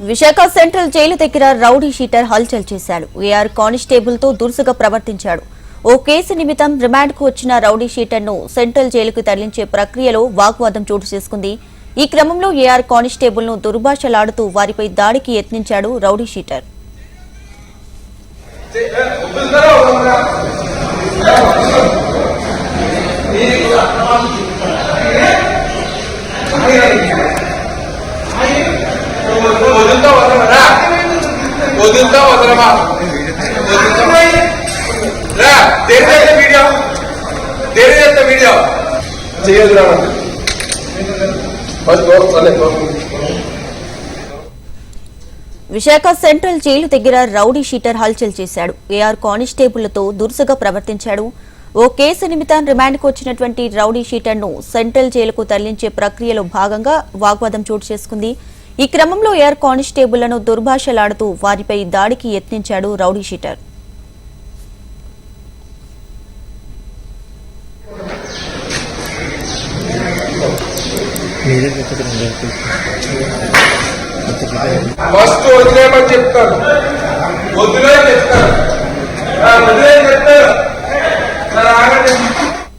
Visakha central jail దగ్గర rowdy sheeter హల్చల్ చేశాడు ఏఆర్ కానిస్టేబుల్తో దురుసుగా ప్రవర్తించాడు ఓ కేసు నిమిత్తం రిమాండ్కు వచ్చిన రౌడీ షీటర్ను సెంట్రల్ జైలుకు తరలించే ప్రక్రియలో వాగ్వాదం చోటు చేసుకుంది ఈ క్రమంలో ఏఆర్ కానిస్టేబుల్ను దుర్భాషలాడుతూ వారిపై దాడికి యత్నించాడు రౌడీ షీటర్ వదులుతా వదలరా వదులుతా వదలమా రా వీడియో? వీడియో? చేయదు రా విశాఖ సెంట్రల్ జైలు దగ్గర రౌడీ షీటర్ హల్చల్ చేశాడు. ఏఆర్ కానిస్టేబుళ్ళతో దురుసుగా ప్రవర్తించాడు. ఓ కేసు నిమిత్తం రిమాండ్కు వచ్చినటువంటి రౌడీ షీటర్ను సెంట్రల్ జైలుకు తరలించే ప్రక్రియలో భాగంగా వాగ్వాదం చోటు చేసుకుంది. ఈ క్రమంలో ఎయిర్ కానిస్టేబుళ్ళను దుర్భాషలాడుతూ వారిపై దాడికి యత్నించాడు రౌడీ షీటర్. మీరే చెప్తున్నారు ఫస్ట్ వదిలేమని చెప్తాను. వదిలే. చెప్తాను